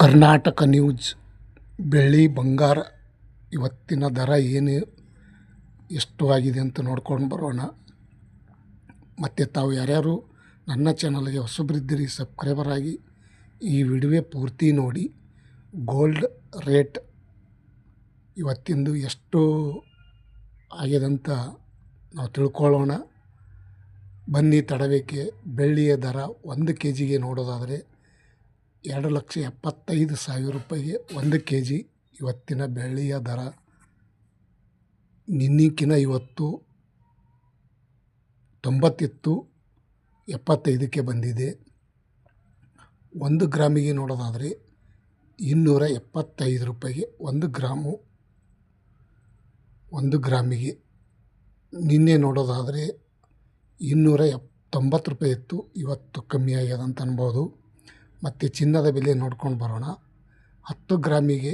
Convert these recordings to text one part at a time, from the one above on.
Karnataka news ಬೆಳ್ಳಿ ಬಂಗಾರ ಇವತ್ತಿನ ದರ ಏನು, ಎಷ್ಟು ಆಗಿದೆ ಅಂತ ನೋಡ್ಕೊಂಡು ಬರೋಣ. ಮತ್ತು ತಾವು ಯಾರ್ಯಾರು ನನ್ನ ಚಾನಲ್ಗೆ ಹೊಸಬ್ರಿದ್ದೀರಿ, ಸಬ್ಸ್ಕ್ರೈಬರ್ ಆಗಿ ಈ ವಿಡಿಯೋ ಪೂರ್ತಿ ನೋಡಿ. ಗೋಲ್ಡ್ ರೇಟ್ ಇವತ್ತಿಂದು ಎಷ್ಟು ಆಗ್ಯದಂತ ನಾವು ತಿಳ್ಕೊಳ್ಳೋಣ. ಬನ್ನಿ ತಡವೇಕೆ, ಬೆಳ್ಳಿಯ ದರ ಒಂದು ಕೆ ಜಿಗೆ ನೋಡೋದಾದರೆ ಎರಡು ಲಕ್ಷ ಎಪ್ಪತ್ತೈದು ಸಾವಿರ ರೂಪಾಯಿಗೆ ಒಂದು ಕೆ ಜಿ ಇವತ್ತಿನ ಬೆಳ್ಳಿಯ ದರ. ನಿನ್ನಿಕ್ಕಿನ ಇವತ್ತು ತೊಂಬತ್ತಿತ್ತು ಎಪ್ಪತ್ತೈದಕ್ಕೆ ಬಂದಿದೆ. ಒಂದು ಗ್ರಾಮಿಗೆ ನೋಡೋದಾದರೆ ಇನ್ನೂರ ಎಪ್ಪತ್ತೈದು ರೂಪಾಯಿಗೆ ಒಂದು ಗ್ರಾಮು. ಒಂದು ಗ್ರಾಮಿಗೆ ನಿನ್ನೆ ನೋಡೋದಾದರೆ ಇನ್ನೂರ ಎಪ್ ತೊಂಬತ್ತು ರೂಪಾಯಿ ಇತ್ತು ಇವತ್ತು ಕಮ್ಮಿ ಆಗ್ಯದ ಅಂತ ಅನ್ಬೋದು. ಮತ್ತು ಚಿನ್ನದ ಬೆಲೆ ನೋಡ್ಕೊಂಡು ಬರೋಣ. ಹತ್ತು ಗ್ರಾಮಿಗೆ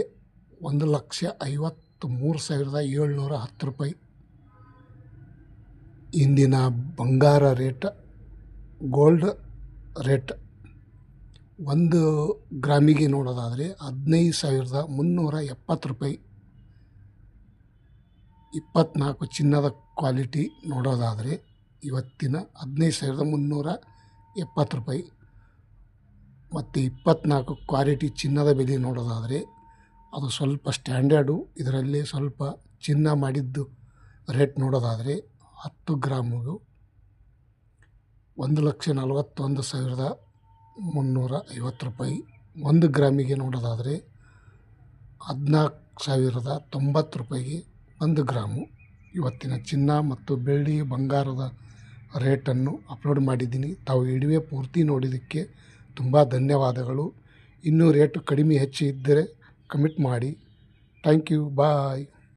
ಒಂದು ಲಕ್ಷ ಐವತ್ತು ಮೂರು ಸಾವಿರದ ಏಳ್ನೂರ ಹತ್ತು ರೂಪಾಯಿ. ಇಂದಿನ ಬಂಗಾರ ರೇಟ್, ಗೋಲ್ಡ್ ರೇಟ್. ಒಂದು ಗ್ರಾಮಿಗೆ ನೋಡೋದಾದರೆ ಹದಿನೈದು ಸಾವಿರದ ಮುನ್ನೂರ ಎಪ್ಪತ್ತು ರೂಪಾಯಿ. ಇಪ್ಪತ್ತ್ನಾಲ್ಕು ಚಿನ್ನದ ಕ್ವಾಲಿಟಿ ನೋಡೋದಾದರೆ ಇವತ್ತಿನ ಹದಿನೈದು ಸಾವಿರದ ಮುನ್ನೂರ ಎಪ್ಪತ್ತು ರೂಪಾಯಿ. ಮತ್ತು ಇಪ್ಪತ್ನಾಲ್ಕು ಕ್ವಾಲಿಟಿ ಚಿನ್ನದ ಬೆಲೆ ನೋಡೋದಾದರೆ ಅದು ಸ್ವಲ್ಪ ಸ್ಟ್ಯಾಂಡರ್ಡು, ಇದರಲ್ಲಿ ಸ್ವಲ್ಪ ಚಿನ್ನ ಮಾಡಿದ್ದು ರೇಟ್ ನೋಡೋದಾದರೆ ಹತ್ತು ಗ್ರಾಮಿಗೂ ಒಂದು ಲಕ್ಷ ನಲವತ್ತೊಂದು ಸಾವಿರದ ಮುನ್ನೂರ ಐವತ್ತು ರೂಪಾಯಿ. ಒಂದು ಗ್ರಾಮಿಗೆ ನೋಡೋದಾದರೆ ಹದಿನಾಲ್ಕು ಸಾವಿರದ ತೊಂಬತ್ತು ರೂಪಾಯಿಗೆ ಒಂದು ಗ್ರಾಮು. ಇವತ್ತಿನ ಚಿನ್ನ ಮತ್ತು ಬೆಳ್ಳಿ ಬಂಗಾರದ ರೇಟನ್ನು ಅಪ್ಲೋಡ್ ಮಾಡಿದ್ದೀನಿ. ತಾವು ಇಡುವೆ ಪೂರ್ತಿ ನೋಡಿದ್ದಕ್ಕೆ ತುಂಬ ಧನ್ಯವಾದಗಳು. ಇನ್ನೂ ರೇಟು ಕಡಿಮೆ ಹೆಚ್ಚು ಇದ್ದರೆ ಕಮಿಟ್ ಮಾಡಿ. Thank you bye.